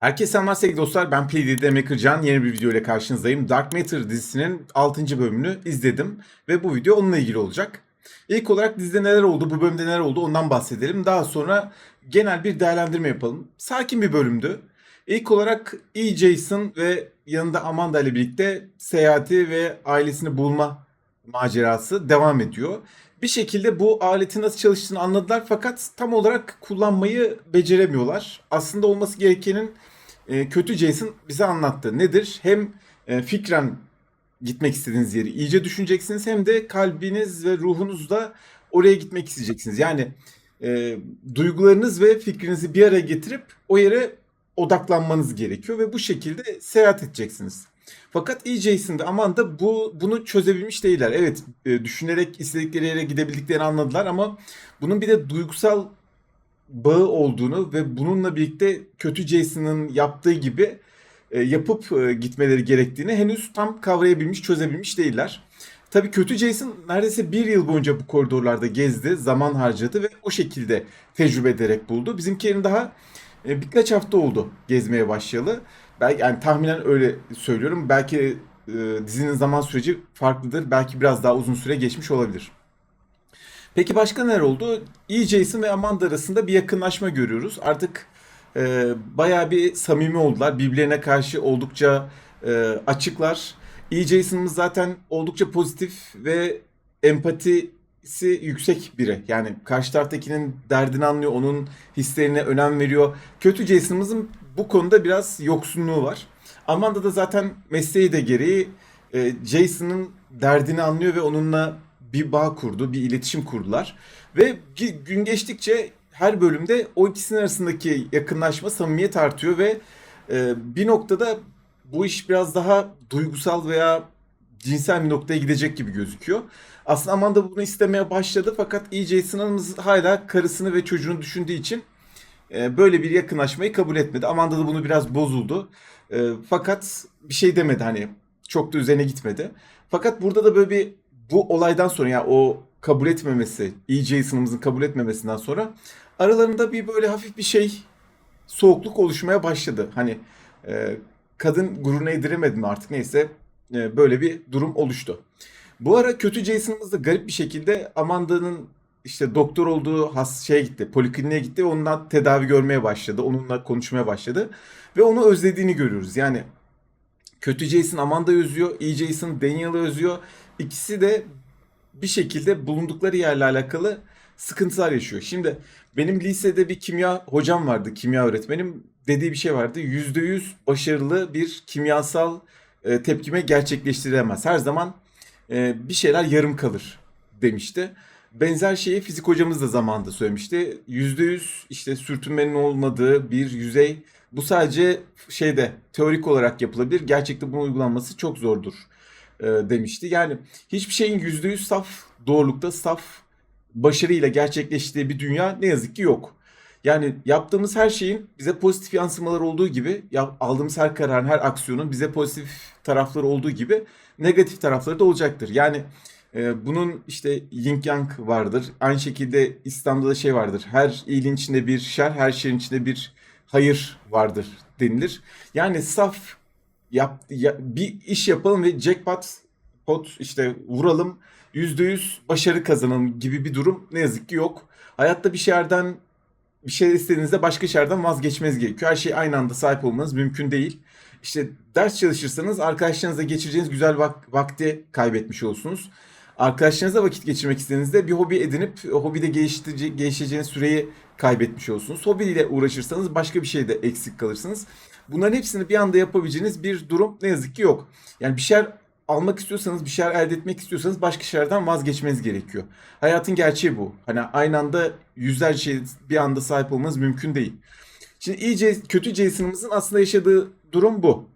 Herkese selamlar sevgili dostlar. Ben Playdead Maker Can. Yeni bir video ile karşınızdayım. Dark Matter dizisinin 6. bölümünü izledim. Ve bu video onunla ilgili olacak. İlk olarak dizide neler oldu, bu bölümde neler oldu ondan bahsedelim. Daha sonra genel bir değerlendirme yapalım. Sakin bir bölümdü. İlk olarak E. Jason ve yanında Amanda ile birlikte seyahati ve ailesini bulma macerası devam ediyor. Bir şekilde bu aletin nasıl çalıştığını anladılar fakat tam olarak kullanmayı beceremiyorlar. Aslında olması gerekenin e, kötü Jason bize anlattı. Nedir? Hem e, fikren gitmek istediğiniz yeri iyice düşüneceksiniz hem de kalbiniz ve ruhunuzla oraya gitmek isteyeceksiniz. Yani e, duygularınız ve fikrinizi bir araya getirip o yere odaklanmanız gerekiyor ve bu şekilde seyahat edeceksiniz. Fakat E. Jason'da Amanda bu bunu çözebilmiş değiller. Evet, e, düşünerek istedikleri yere gidebildiklerini anladılar ama bunun bir de duygusal bağı olduğunu ve bununla birlikte kötü Jason'ın yaptığı gibi e, yapıp e, gitmeleri gerektiğini henüz tam kavrayabilmiş, çözebilmiş değiller. Tabii kötü Jason neredeyse bir yıl boyunca bu koridorlarda gezdi, zaman harcadı ve o şekilde tecrübe ederek buldu. Bizimkilerin daha e, birkaç hafta oldu gezmeye başlayalı. Belki yani tahminen öyle söylüyorum. Belki e, dizinin zaman süreci farklıdır. Belki biraz daha uzun süre geçmiş olabilir. Peki başka neler oldu? E. Jason ve Amanda arasında bir yakınlaşma görüyoruz. Artık e, bayağı bir samimi oldular. Birbirlerine karşı oldukça e, açıklar. E. Jason'ımız zaten oldukça pozitif ve empatisi yüksek biri. Yani karşı taraftakinin derdini anlıyor, onun hislerine önem veriyor. Kötü Jason'ımızın bu konuda biraz yoksunluğu var. Amanda da zaten mesleği de gereği e, Jason'ın derdini anlıyor ve onunla bir bağ kurdu, bir iletişim kurdular. Ve gün geçtikçe her bölümde o ikisinin arasındaki yakınlaşma, samimiyet artıyor ve e, bir noktada bu iş biraz daha duygusal veya cinsel bir noktaya gidecek gibi gözüküyor. Aslında Amanda bunu istemeye başladı fakat E. Jason'ımız hala karısını ve çocuğunu düşündüğü için e, böyle bir yakınlaşmayı kabul etmedi. Amanda da bunu biraz bozuldu. E, fakat bir şey demedi hani çok da üzerine gitmedi. Fakat burada da böyle bir bu olaydan sonra yani o kabul etmemesi, E. Jason'ımızın kabul etmemesinden sonra aralarında bir böyle hafif bir şey soğukluk oluşmaya başladı. Hani e, kadın gururuna yediremedi mi artık neyse e, böyle bir durum oluştu. Bu ara kötü Jason'ımız da garip bir şekilde Amanda'nın işte doktor olduğu has şeye gitti, polikliniğe gitti ve ondan tedavi görmeye başladı. Onunla konuşmaya başladı ve onu özlediğini görüyoruz. Yani kötü Jason Amanda'yı özlüyor, iyi Jason Daniel'ı özlüyor. İkisi de bir şekilde bulundukları yerle alakalı sıkıntılar yaşıyor. Şimdi benim lisede bir kimya hocam vardı, kimya öğretmenim. Dediği bir şey vardı. %100 başarılı bir kimyasal e, tepkime gerçekleştiremez. Her zaman e, bir şeyler yarım kalır demişti. Benzer şeyi fizik hocamız da zamanında söylemişti. %100 işte sürtünmenin olmadığı bir yüzey bu sadece şeyde teorik olarak yapılabilir. Gerçekte bunun uygulanması çok zordur e, demişti. Yani hiçbir şeyin %100 saf doğrulukta, saf başarıyla gerçekleştiği bir dünya ne yazık ki yok. Yani yaptığımız her şeyin bize pozitif yansımaları olduğu gibi, ya, aldığımız her kararın, her aksiyonun bize pozitif tarafları olduğu gibi negatif tarafları da olacaktır. Yani bunun işte yin yang vardır. Aynı şekilde İslam'da da şey vardır. Her iyiliğin içinde bir şer, her şerin içinde bir hayır vardır denilir. Yani saf yap, ya- bir iş yapalım ve jackpot pot işte vuralım %100 başarı kazanalım gibi bir durum ne yazık ki yok. Hayatta bir şeylerden bir şey istediğinizde başka şeylerden vazgeçmeniz gerekiyor. Her şey aynı anda sahip olmanız mümkün değil. İşte ders çalışırsanız arkadaşlarınızla geçireceğiniz güzel vak- vakti kaybetmiş olursunuz. Arkadaşlarınızla vakit geçirmek istediğinizde bir hobi edinip hobide geliştirici, gelişeceğiniz süreyi kaybetmiş olursunuz. Hobiyle uğraşırsanız başka bir şeyde eksik kalırsınız. Bunların hepsini bir anda yapabileceğiniz bir durum ne yazık ki yok. Yani bir şeyler almak istiyorsanız, bir şeyler elde etmek istiyorsanız başka şeylerden vazgeçmeniz gerekiyor. Hayatın gerçeği bu. Hani aynı anda yüzlerce şey bir anda sahip olmanız mümkün değil. Şimdi iyice kötü Jason'ımızın aslında yaşadığı durum bu.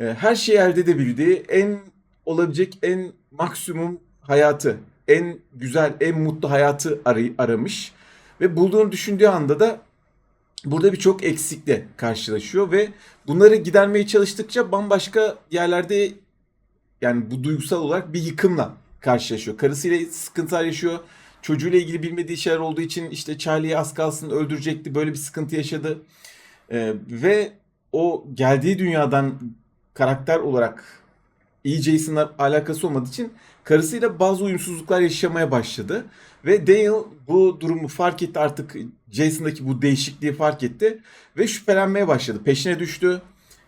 Ee, Her şeyi elde edebildiği, en olabilecek en maksimum hayatı, en güzel, en mutlu hayatı aramış. Ve bulduğunu düşündüğü anda da burada birçok eksikle karşılaşıyor ve bunları gidermeye çalıştıkça bambaşka yerlerde yani bu duygusal olarak bir yıkımla karşılaşıyor. Karısıyla sıkıntılar yaşıyor. Çocuğuyla ilgili bilmediği şeyler olduğu için işte Charlie'yi az kalsın öldürecekti. Böyle bir sıkıntı yaşadı. Ee, ve o geldiği dünyadan karakter olarak Jason'la alakası olmadığı için karısıyla bazı uyumsuzluklar yaşamaya başladı. Ve Daniel bu durumu fark etti artık Jason'daki bu değişikliği fark etti ve şüphelenmeye başladı. Peşine düştü.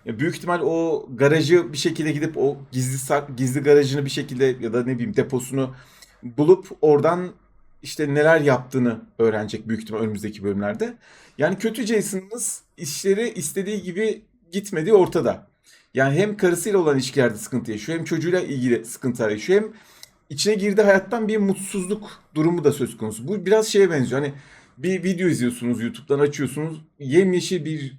Büyük ihtimal o garajı bir şekilde gidip o gizli gizli garajını bir şekilde ya da ne bileyim deposunu bulup oradan işte neler yaptığını öğrenecek büyük ihtimal önümüzdeki bölümlerde. Yani kötü Jason'ımız işleri istediği gibi gitmediği ortada. Yani hem karısıyla olan ilişkilerde sıkıntı yaşıyor hem çocuğuyla ilgili sıkıntılar yaşıyor hem içine girdiği hayattan bir mutsuzluk durumu da söz konusu. Bu biraz şeye benziyor. Hani bir video izliyorsunuz YouTube'dan açıyorsunuz. Yemyeşil bir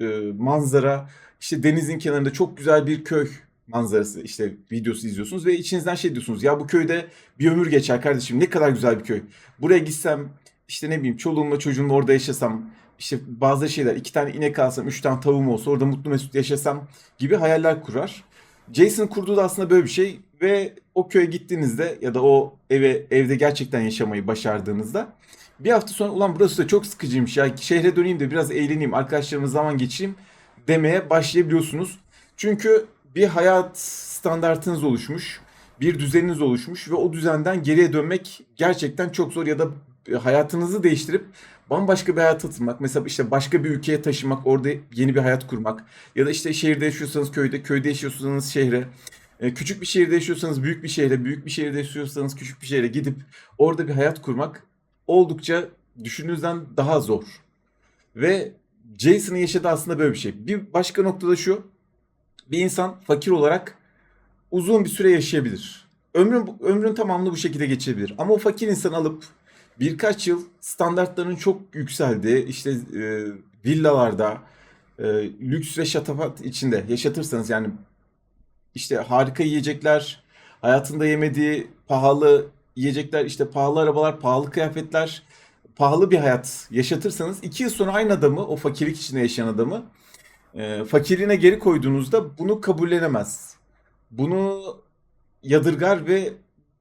e, manzara. işte denizin kenarında çok güzel bir köy manzarası işte videosu izliyorsunuz ve içinizden şey diyorsunuz. Ya bu köyde bir ömür geçer kardeşim. Ne kadar güzel bir köy. Buraya gitsem işte ne bileyim çoluğumla çocuğumla orada yaşasam işte bazı şeyler iki tane inek alsam üç tane tavuğum olsa orada mutlu mesut yaşasam gibi hayaller kurar. Jason kurduğu da aslında böyle bir şey ve o köye gittiğinizde ya da o eve evde gerçekten yaşamayı başardığınızda bir hafta sonra ulan burası da çok sıkıcıymış ya şehre döneyim de biraz eğleneyim arkadaşlarımla zaman geçireyim demeye başlayabiliyorsunuz. Çünkü bir hayat standartınız oluşmuş, bir düzeniniz oluşmuş ve o düzenden geriye dönmek gerçekten çok zor ya da hayatınızı değiştirip bambaşka bir hayata atılmak. Mesela işte başka bir ülkeye taşınmak, orada yeni bir hayat kurmak ya da işte şehirde yaşıyorsanız köyde, köyde yaşıyorsanız şehre, e, küçük bir şehirde yaşıyorsanız büyük bir şehre, büyük bir şehirde yaşıyorsanız küçük bir şehre gidip orada bir hayat kurmak oldukça düşündüğünüzden daha zor. Ve Jason'ın yaşadığı aslında böyle bir şey. Bir başka noktada şu. Bir insan fakir olarak uzun bir süre yaşayabilir. Ömrün, ömrün tamamını bu şekilde geçirebilir. Ama o fakir insan alıp birkaç yıl standartların çok yükseldiği işte e, villalarda e, lüks ve şatafat içinde yaşatırsanız yani işte harika yiyecekler, hayatında yemediği pahalı yiyecekler, işte pahalı arabalar, pahalı kıyafetler, pahalı bir hayat yaşatırsanız iki yıl sonra aynı adamı, o fakirlik içinde yaşayan adamı e, fakirliğine geri koyduğunuzda bunu kabullenemez. Bunu yadırgar ve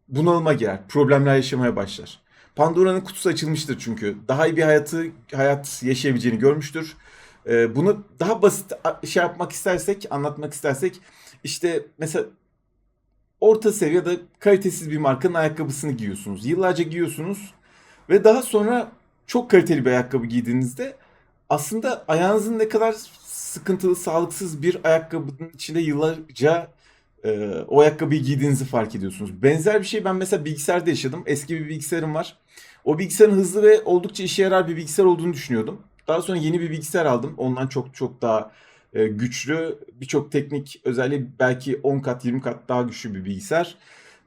bunalıma girer. Problemler yaşamaya başlar. Pandora'nın kutusu açılmıştır çünkü. Daha iyi bir hayatı hayat yaşayabileceğini görmüştür. E, bunu daha basit şey yapmak istersek, anlatmak istersek işte mesela orta seviyede kalitesiz bir markanın ayakkabısını giyiyorsunuz. Yıllarca giyiyorsunuz ve daha sonra çok kaliteli bir ayakkabı giydiğinizde aslında ayağınızın ne kadar sıkıntılı, sağlıksız bir ayakkabının içinde yıllarca e, o ayakkabıyı giydiğinizi fark ediyorsunuz. Benzer bir şey ben mesela bilgisayarda yaşadım. Eski bir bilgisayarım var. O bilgisayarın hızlı ve oldukça işe yarar bir bilgisayar olduğunu düşünüyordum. Daha sonra yeni bir bilgisayar aldım. Ondan çok çok daha e, güçlü, birçok teknik özelliği belki 10 kat 20 kat daha güçlü bir bilgisayar.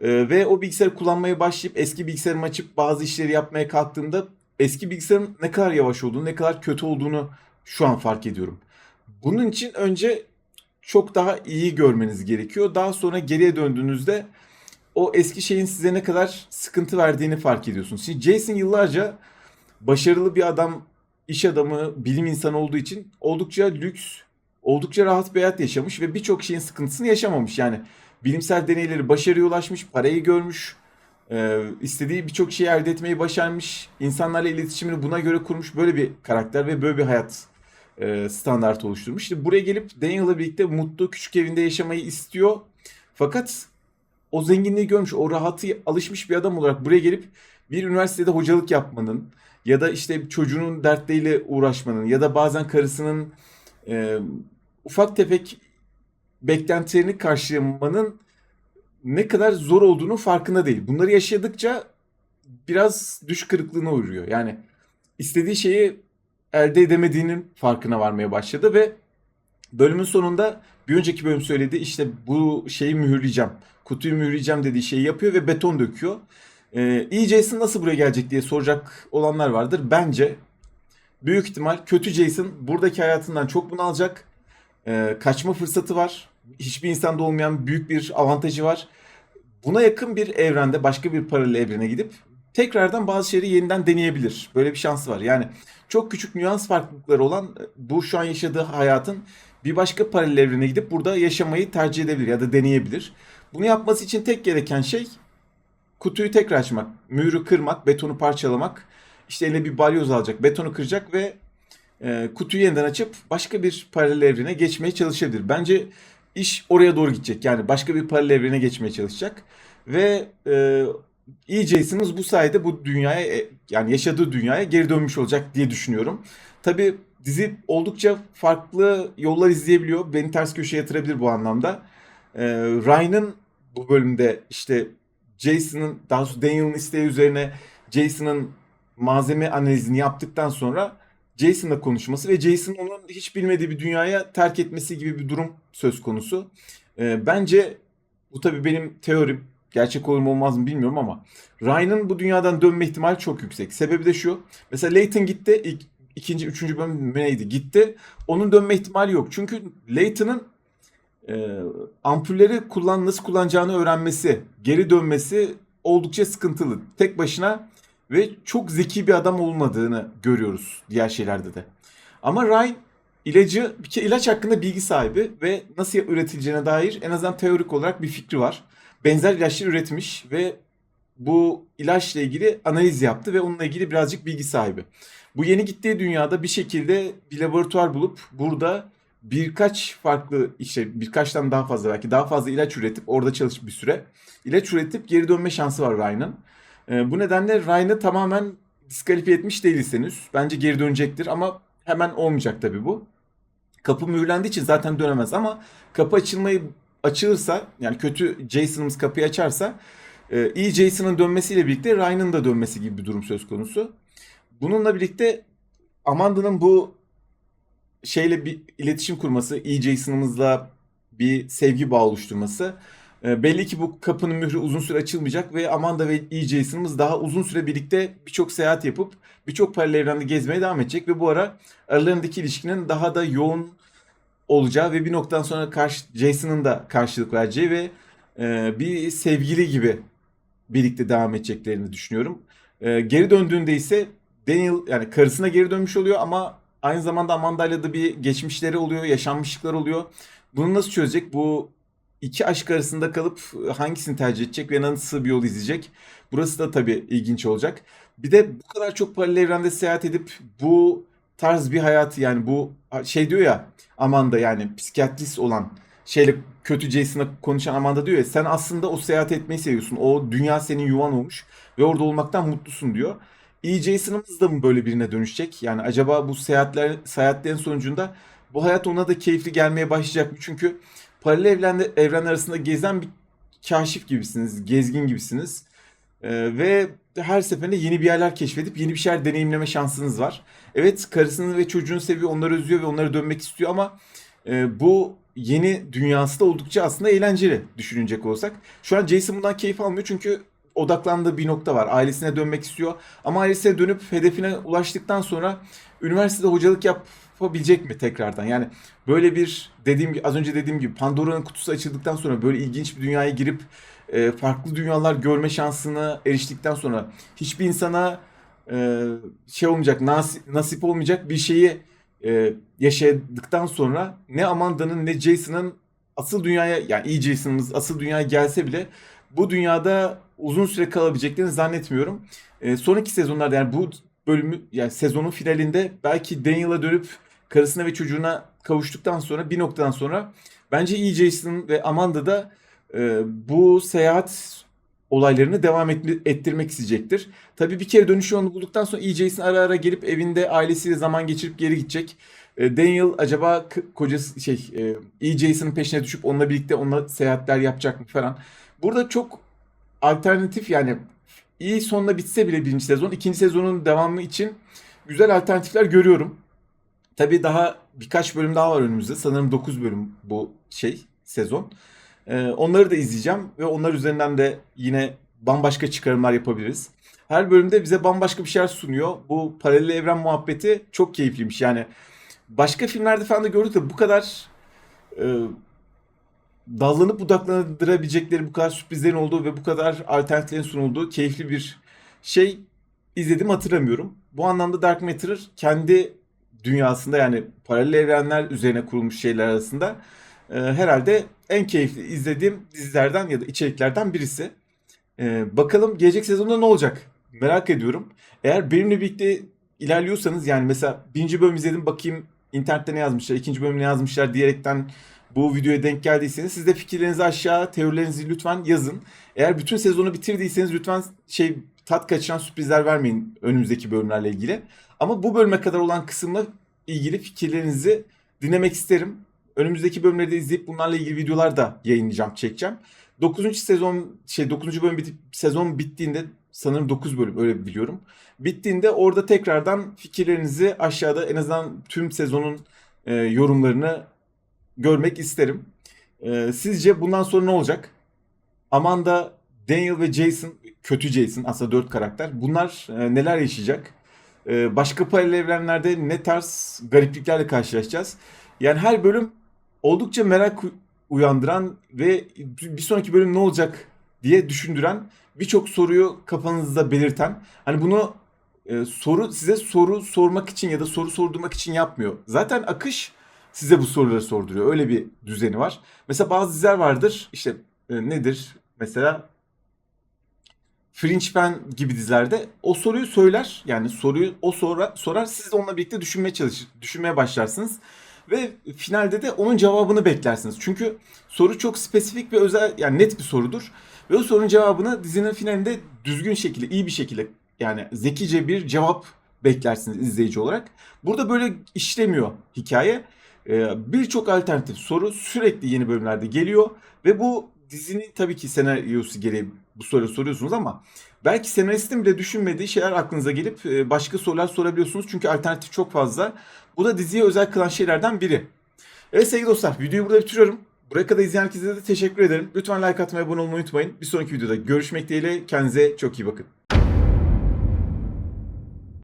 E, ve o bilgisayarı kullanmaya başlayıp eski bilgisayarımı açıp bazı işleri yapmaya kalktığımda eski bilgisayarın ne kadar yavaş olduğunu, ne kadar kötü olduğunu şu an fark ediyorum. Bunun için önce çok daha iyi görmeniz gerekiyor. Daha sonra geriye döndüğünüzde o eski şeyin size ne kadar sıkıntı verdiğini fark ediyorsunuz. Şimdi Jason yıllarca başarılı bir adam, iş adamı, bilim insanı olduğu için oldukça lüks, oldukça rahat bir hayat yaşamış ve birçok şeyin sıkıntısını yaşamamış. Yani bilimsel deneyleri başarıya ulaşmış, parayı görmüş, e, istediği birçok şeyi elde etmeyi başarmış, insanlarla iletişimini buna göre kurmuş böyle bir karakter ve böyle bir hayat e, standart oluşturmuş. İşte buraya gelip Daniel'la birlikte mutlu küçük evinde yaşamayı istiyor. Fakat o zenginliği görmüş, o rahatı alışmış bir adam olarak buraya gelip bir üniversitede hocalık yapmanın ya da işte çocuğunun dertleriyle uğraşmanın ya da bazen karısının e, ufak tefek beklentilerini karşılamanın ne kadar zor olduğunu farkında değil. Bunları yaşadıkça biraz düş kırıklığına uğruyor. Yani istediği şeyi elde edemediğinin farkına varmaya başladı ve bölümün sonunda bir önceki bölüm söyledi işte bu şeyi mühürleyeceğim. Kutuyu mühürleyeceğim dediği şeyi yapıyor ve beton döküyor. Ee, iyi Jason nasıl buraya gelecek diye soracak olanlar vardır. Bence büyük ihtimal kötü Jason buradaki hayatından çok bunalacak. Ee, kaçma fırsatı var. Hiçbir insanda olmayan büyük bir avantajı var. Buna yakın bir evrende başka bir paralel evrene gidip tekrardan bazı şeyleri yeniden deneyebilir. Böyle bir şansı var. Yani çok küçük nüans farklılıkları olan e, bu şu an yaşadığı hayatın bir başka paralel evrene gidip burada yaşamayı tercih edebilir ya da deneyebilir. Bunu yapması için tek gereken şey kutuyu tekrar açmak, mühürü kırmak, betonu parçalamak. İşte eline bir balyoz alacak, betonu kıracak ve e, kutuyu yeniden açıp başka bir paralel evrene geçmeye çalışabilir. Bence iş oraya doğru gidecek. Yani başka bir paralel evrene geçmeye çalışacak. Ve e, Jason'ımız bu sayede bu dünyaya e, yani yaşadığı dünyaya geri dönmüş olacak diye düşünüyorum. Tabii dizi oldukça farklı yollar izleyebiliyor. Beni ters köşeye yatırabilir bu anlamda. E, Ryan'ın bu bölümde işte Jason'ın daha doğrusu Daniel'ın isteği üzerine Jason'ın malzeme analizini yaptıktan sonra Jason'la konuşması ve Jason onun hiç bilmediği bir dünyaya terk etmesi gibi bir durum söz konusu. Ee, bence bu tabii benim teorim. Gerçek olur mu olmaz mı bilmiyorum ama Ryan'ın bu dünyadan dönme ihtimali çok yüksek. Sebebi de şu. Mesela Layton gitti. ilk, ikinci, üçüncü bölüm neydi? Gitti. Onun dönme ihtimali yok. Çünkü Layton'ın e, ampulleri kullan nasıl kullanacağını öğrenmesi, geri dönmesi oldukça sıkıntılı. Tek başına ve çok zeki bir adam olmadığını görüyoruz diğer şeylerde de. Ama Ryan ilacı bir kere ilaç hakkında bilgi sahibi ve nasıl üretileceğine dair en azından teorik olarak bir fikri var. Benzer ilaçlar üretmiş ve bu ilaçla ilgili analiz yaptı ve onunla ilgili birazcık bilgi sahibi. Bu yeni gittiği dünyada bir şekilde bir laboratuvar bulup burada birkaç farklı işte birkaçtan daha fazla belki daha fazla ilaç üretip orada çalışıp bir süre ilaç üretip geri dönme şansı var Ryan'ın. Ee, bu nedenle Ryan'ı tamamen diskalifiye etmiş değiliz henüz. Bence geri dönecektir ama hemen olmayacak tabii bu. Kapı mühürlendiği için zaten dönemez ama kapı açılmayı açılırsa yani kötü Jason'ımız kapıyı açarsa e, iyi Jason'ın dönmesiyle birlikte Ryan'ın da dönmesi gibi bir durum söz konusu. Bununla birlikte Amanda'nın bu şeyle bir iletişim kurması, iyi Jason'ımızla bir sevgi bağı oluşturması e, belli ki bu kapının mührü uzun süre açılmayacak ve Amanda ve E. Jason'ımız daha uzun süre birlikte birçok seyahat yapıp birçok paralel evrende gezmeye devam edecek ve bu ara aralarındaki ilişkinin daha da yoğun olacağı ve bir noktadan sonra karşı Jason'ın da karşılık vereceği ve e, bir sevgili gibi birlikte devam edeceklerini düşünüyorum. E, geri döndüğünde ise Daniel yani karısına geri dönmüş oluyor ama aynı zamanda Amanda ile de bir geçmişleri oluyor, yaşanmışlıklar oluyor. Bunu nasıl çözecek? Bu iki aşk arasında kalıp hangisini tercih edecek ve nasıl bir yol izleyecek? Burası da tabii ilginç olacak. Bir de bu kadar çok paralel evrende seyahat edip bu tarz bir hayatı yani bu şey diyor ya Amanda yani psikiyatrist olan şeyle kötü Jason'la konuşan Amanda diyor ya sen aslında o seyahat etmeyi seviyorsun. O dünya senin yuvan olmuş ve orada olmaktan mutlusun diyor. E. Jason'ımız da mı böyle birine dönüşecek? Yani acaba bu seyahatler seyahatlerin sonucunda bu hayat ona da keyifli gelmeye başlayacak mı? Çünkü paralel evrende, evren arasında gezen bir kaşif gibisiniz, gezgin gibisiniz. Ee, ve her seferinde yeni bir yerler keşfedip yeni bir şeyler deneyimleme şansınız var. Evet karısını ve çocuğunu seviyor, onları özlüyor ve onları dönmek istiyor ama e, bu yeni dünyası da oldukça aslında eğlenceli düşünecek olsak. Şu an Jason bundan keyif almıyor çünkü odaklandığı bir nokta var. Ailesine dönmek istiyor ama ailesine dönüp hedefine ulaştıktan sonra üniversitede hocalık yapabilecek mi tekrardan? Yani böyle bir dediğim az önce dediğim gibi Pandora'nın kutusu açıldıktan sonra böyle ilginç bir dünyaya girip e, farklı dünyalar görme şansına eriştikten sonra hiçbir insana e, şey olmayacak, nasip, olmayacak bir şeyi e, yaşadıktan sonra ne Amanda'nın ne Jason'ın asıl dünyaya yani iyi Jason'ımız asıl dünyaya gelse bile bu dünyada uzun süre kalabileceklerini zannetmiyorum. E, sonraki sezonlarda yani bu bölümü yani sezonun finalinde belki Daniel'a dönüp karısına ve çocuğuna kavuştuktan sonra bir noktadan sonra bence E. Jason ve Amanda da e, bu seyahat olaylarını devam ettirmek isteyecektir. Tabii bir kere dönüş yolunu bulduktan sonra E. Jason ara ara gelip evinde ailesiyle zaman geçirip geri gidecek. E, Daniel acaba kocası şey e, E. Jason'ın peşine düşüp onunla birlikte onunla seyahatler yapacak mı falan. Burada çok alternatif yani iyi sonla bitse bile birinci sezon ikinci sezonun devamı için güzel alternatifler görüyorum. Tabii daha birkaç bölüm daha var önümüzde. Sanırım 9 bölüm bu şey sezon. Ee, onları da izleyeceğim ve onlar üzerinden de yine bambaşka çıkarımlar yapabiliriz. Her bölümde bize bambaşka bir şeyler sunuyor. Bu paralel evren muhabbeti çok keyifliymiş. Yani başka filmlerde falan da gördük de bu kadar e, dallanıp budaklandırabilecekleri bu kadar sürprizlerin olduğu ve bu kadar alternatiflerin sunulduğu keyifli bir şey izledim hatırlamıyorum. Bu anlamda Dark Matter kendi dünyasında yani paralel evrenler üzerine kurulmuş şeyler arasında e, herhalde en keyifli izlediğim dizilerden ya da içeriklerden birisi. E, bakalım gelecek sezonda ne olacak? Merak ediyorum. Eğer benimle birlikte ilerliyorsanız yani mesela birinci bölüm izledim bakayım internette ne yazmışlar, ikinci bölüm ne yazmışlar diyerekten bu videoya denk geldiyseniz siz de fikirlerinizi aşağı, teorilerinizi lütfen yazın. Eğer bütün sezonu bitirdiyseniz lütfen şey tat kaçıran sürprizler vermeyin önümüzdeki bölümlerle ilgili. Ama bu bölüme kadar olan kısımla ilgili fikirlerinizi dinlemek isterim. Önümüzdeki bölümleri de izleyip bunlarla ilgili videolar da yayınlayacağım, çekeceğim. 9. sezon şey 9. bölüm bitip sezon bittiğinde sanırım 9 bölüm öyle biliyorum. Bittiğinde orada tekrardan fikirlerinizi aşağıda en azından tüm sezonun e, yorumlarını görmek isterim. E, sizce bundan sonra ne olacak? Amanda, Daniel ve Jason, kötü Jason aslında dört karakter. Bunlar e, neler yaşayacak? E, başka paralel evrenlerde ne tarz garipliklerle karşılaşacağız? Yani her bölüm oldukça merak uyandıran ve bir sonraki bölüm ne olacak diye düşündüren birçok soruyu kafanızda belirten hani bunu e, soru size soru sormak için ya da soru sordurmak için yapmıyor. Zaten akış size bu soruları sorduruyor. Öyle bir düzeni var. Mesela bazı diziler vardır. İşte e, nedir? Mesela Fringe gibi dizilerde o soruyu söyler. Yani soruyu o sonra sorar siz de onunla birlikte düşünmeye çalışır, düşünmeye başlarsınız ve finalde de onun cevabını beklersiniz. Çünkü soru çok spesifik ve özel yani net bir sorudur. Ve o sorunun cevabını dizinin finalinde düzgün şekilde, iyi bir şekilde yani zekice bir cevap beklersiniz izleyici olarak. Burada böyle işlemiyor hikaye. Ee, Birçok alternatif soru sürekli yeni bölümlerde geliyor ve bu dizinin tabii ki senaryosu gereği bu soruyu soruyorsunuz ama belki senaristin bile düşünmediği şeyler aklınıza gelip e, başka sorular sorabiliyorsunuz çünkü alternatif çok fazla. Bu da diziye özel kılan şeylerden biri. Evet sevgili dostlar videoyu burada bitiriyorum. Buraya kadar izleyen herkese de teşekkür ederim. Lütfen like atmayı, abone olmayı unutmayın. Bir sonraki videoda görüşmek dileğiyle. Kendinize çok iyi bakın.